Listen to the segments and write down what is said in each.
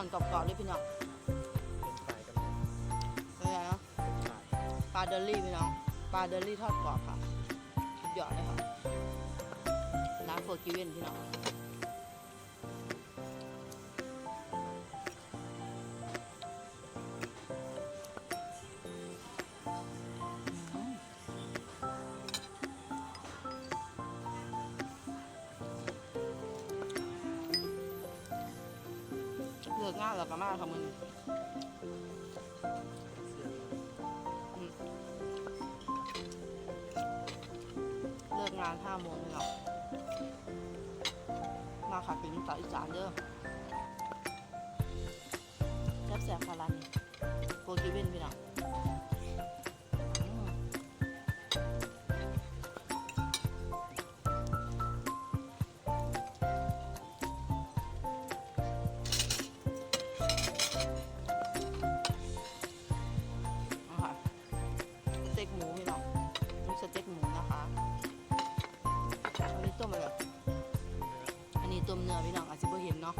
อนกรอบๆเลยพี่น้องเป็นปลายกับเป็นไงเนาะเป็นฝ่ายปลาเดลลี่พี่น้องปลาเดลลี่ทอดกรอบค่ะสุดยอดเลยค่ะร้านโฟร์กิเวนพี่น้อง เลิกงานแล้วก็มากค่ะมึงเสื้อเลิกงานห้าโมงเลยเนาะมาค่ะถึงสาวอีสานเด้อแซ่บแซ่บค่ะร้านนี้โกกิเว่นพี่น้อง เนื้อพี่น้องอาจจะไม่เห็นเนาะ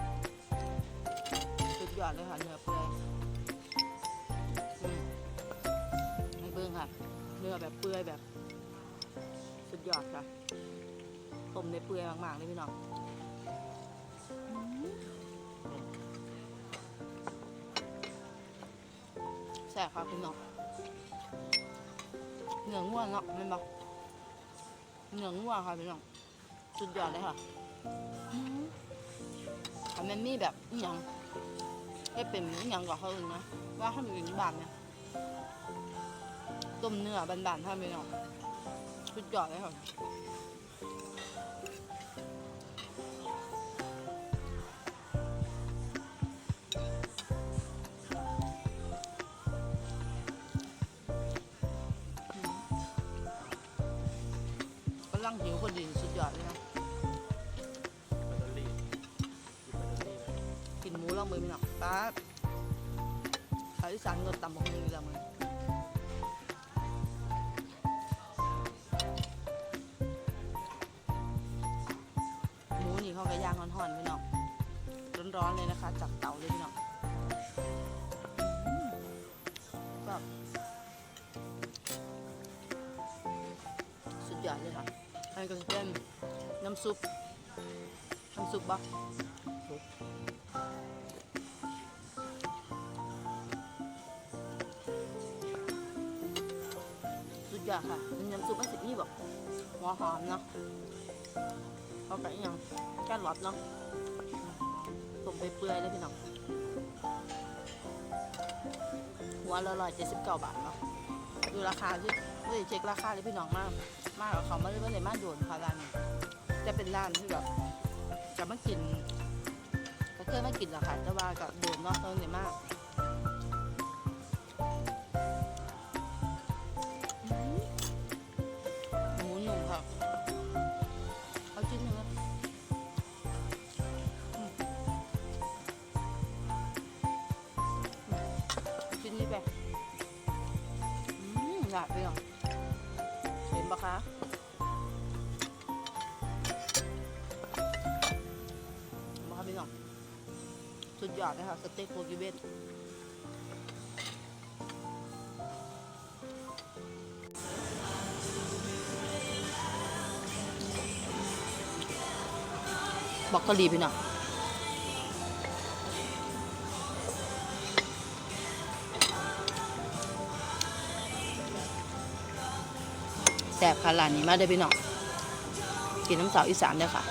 สุดยอดเลยค่ะเนื้อเปื่อยให้เบิ้งค่ะ เนื้อแบบเปื่อยแบบ สุดยอดค่ะต้มในเปื่อยมากๆเลยพี่น้องแซ่บค่ะพี่น้องเนื้อง่วนเนาะแมันบอกเนื้อง่วค่ะพี่น้องสุดยอดเลยค่ะ อันมันมีแบบอหย่างให้เป็นอหย่างกว่าเขาอื่นนะว่าเขาเป็นบานเนี่ยต้มเนื้อบานๆท่านพี่น้องสุดยอดเลยค่ะกำลังหิวพอดีสุดยอดเลยนะ ตเตอรี่ไหมกินหมูลองมือพี่น้องป้าขายอีสานรสตำบักหุ่งอีกแล้วมึงหมูนี่เขาก็ย่างห่อนๆพี่น้องร้อนๆเลยนะคะ จากเตาเลยพี่น้องอืมก็สุดยอดเลยค่ะอันนี้ก็จะเป็นน้ำซุป น้ำซุปปะ ยอดค่ะเป็นน้ำซุปมันสินี่แบบหัวหอมเนาะเขาไปอหยังแก้หลอดเนาะต้มไปเปื่อยเลยพี่น้องหัวละร้อยเจ็ดสิบเก้าบาทเนาะดูราคาที่ไม่ได้เช็คราคาเลยพี่น้องมาก มากกว่าเขาไม่ได้ไม่ได้มาโดนค่ะร้านนี้จะเป็นร้านที่แบบจะมากินก็เคยมากินแหละค่ะแต่ว่าก็โดนเนาะตอนนี้มาก อืมอยากไปหรอเห็นปะคะมาค่ะพี่น้องสุดยอดเลยค่ะสเต็กโปรกิเวนบอกกาหลีพี่น้อง แซ่บค่ะร้านนี้มาได้อพี่น้องกินน้ำสาวอีสานเด้อค่ะ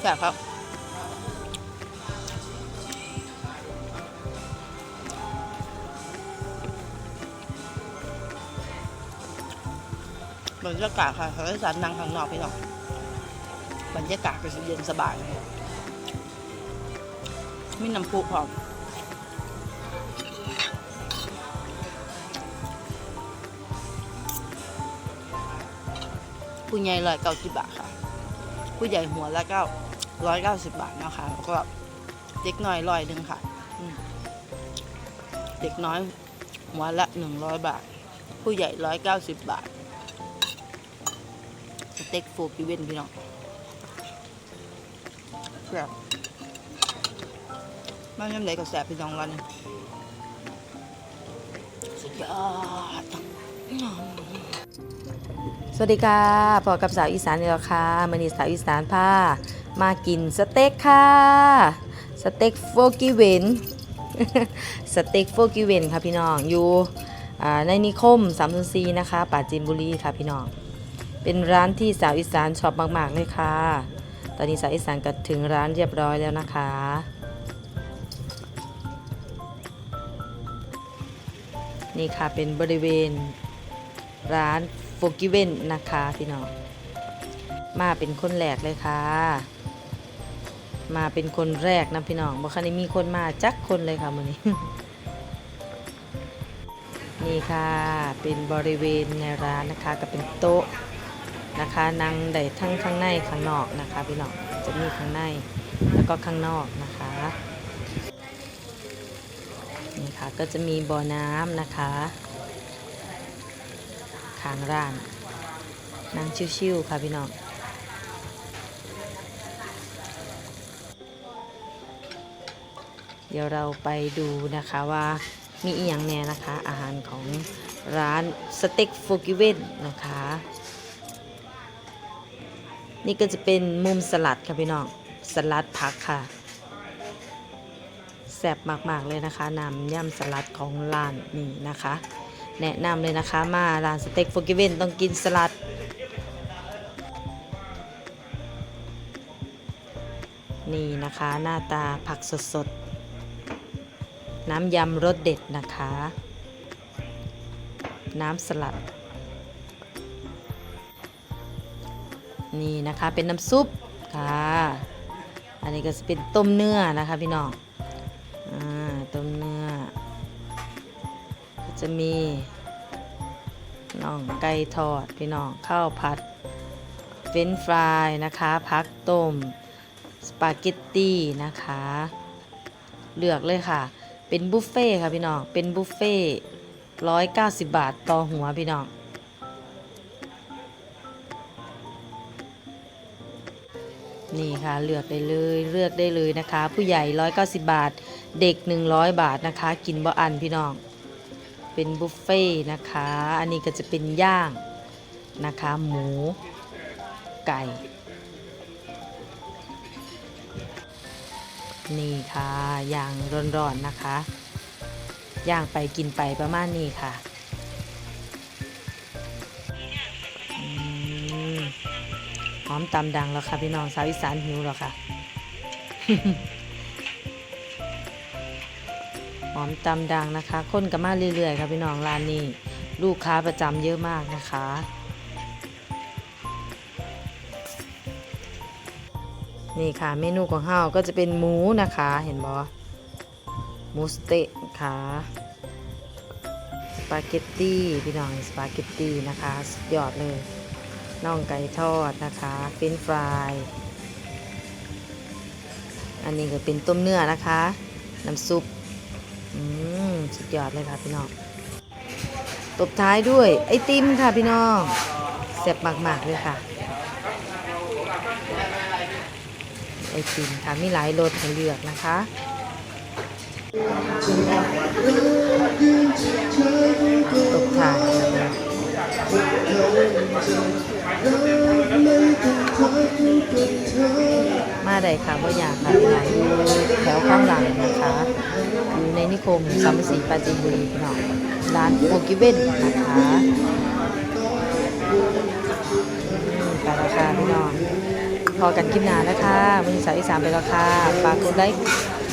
แซ่บครับบรรยากาศค่ะเขาจะนั่งข้างนอกพี่น้องบรรยากาศก็จะเย็นสบายเลย มีน้ำพุพร้อมผู้ใหญ่ร้อยเก้าสิบบาทค่ะ ผู้ใหญ่หัวละเก้าร้อยเก้าสิบบาทนะคะแล้วก็เด็กน้อยร้อยหนึ่งค่ะเด็กน้อยหัวละหนึ่งร้อยบาท ผู้ใหญ่ร้อยเก้าสิบบาทเต็กโฟกิเวนพี่น้องแบบ มันยังไงก็แสบพี่น้องวันสุดยอดสวัสดีค่ะพอกับสาวอีสานแล้วค่ะมันนี้สาวอีสานพามากินสเต็กค่ะ สเต็กโฟกิเวนสเต็กโฟกิเวนค่ะพี่น้องอยู่ในนิคมสามนซีนะคะป่าจีนบุรีค่ะพี่น้องเป็นร้านที่สาวอีสานชอบมากๆเลยค่ะ ตอนนี้สาวอีสานก็ถึงร้านเรียบร้อยแล้วนะคะ นี่ค่ะเป็นบริเวณร้านโฟกิเวนนะคะพี่น้องมาเป็นคนแรกเลยค่ะ มาเป็นคนแรกนะพี่น้องบอกคันนี้มีคนมาจักคนเลยค่ะมื้อนี้ นี่ค่ะเป็นบริเวณในร้านนะคะก็เป็นโต๊ะนะคะนั่งได้ทั้งข้างในข้างนอกนะคะพี่น้องจะมีข้างในแล้วก็ข้างนอกนะคะ ก็จะมีบ่อน้ำนะคะข้างร้านนั่งชิวๆค่ะพี่น้องเดี๋ยวเราไปดูนะคะว่ามีอีกอย่างแน่นะคะ อาหารของร้านสเต็กโฟกิเวนนะคะ นี่ก็จะเป็นมุมสลัดค่ะพี่น้อง สลัดผักค่ะ แซ่บมากๆเลยนะคะนำย่ำสลัดของร้านนี่นะคะ แนะนำเลยนะคะมาร้านสเต็กโฟกิเวนต้องกินสลัดนี่นะคะหน้าตาผักสดๆ น้ำยำรสเด็ดนะคะ น้ำสลัด นี่นะคะเป็นน้ำซุปค่ะ อันนี้ก็จะเป็นต้มเนื้อนะคะพี่น้อง จะมีน่องไก่ทอดพี่น้องข้าวผัด เฟรนช์ฟรายนะคะพักต้ม สปาเกตตี้นะคะ เลือกเลยค่ะ เป็นบุฟเฟ่ค่ะพี่น้อง เป็นบุฟเฟ่ร้อยเก้าสิบบาทต่อหัวพี่น้องนี่ค่ะเลือกได้เลยเลือกได้เลยนะคะ ผู้ใหญ่ 190 บาท เด็ก 100 บาทนะคะ กินบ่อันพี่น้อง เป็นบุฟเฟ่ต์นะคะ อันนี้ก็จะเป็นย่างนะคะ หมูไก่ นี่ค่ะย่างร้อนๆนะคะ ย่างไปกินไปประมาณนี้ค่ะหอมตำดังแล้วค่ะพี่น้องสาวอีสานหิวแล้วค่ะ หอมตำดังนะคะคนก็มาเรื่อยๆค่ะพี่น้องร้านนี้ ลูกค้าประจำเยอะมากนะคะนี่ค่ะเมนูของเฮาก็จะเป็นหมูนะคะ เห็นบอหมูสเต๊ะค่ะสปาเกตตี้พี่น้องสปาเกตตี้นะคะสุดยอดเลยน่องไก่ทอดนะคะเฟรนฟรายอันนี้ก็เป็นต้มเนื้อนะคะ น้ำซุป อืมสุดยอดเลยค่ะพี่น้อง ตบท้ายด้วย ไอติมค่ะพี่น้องแซ่บมาก ๆ เลยค่ะ ไอติมค่ะมีหลายรสให้เลือกนะคะตกถ่ายมาได้ค่ะว่าอยากค่ะพี่น้อง คมสามสีปาจีนบุรีพี่น้องร้านโฟกิเว่นนะคะอืมแต่ราคาพี่น้องพอกันคลิปหนาแล้วค่ะวันนี้สาวอีสานไปแล้วค่ะฝากกดไลค์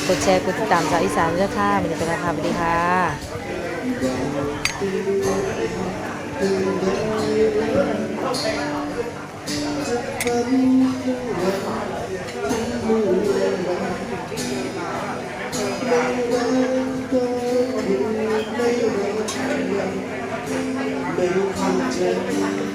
กดแชร์กดติดตามสาวอีสานด้วยค่ะวันนี้ไปแล้วค่ะสวัสดีค่ะ Obrigada.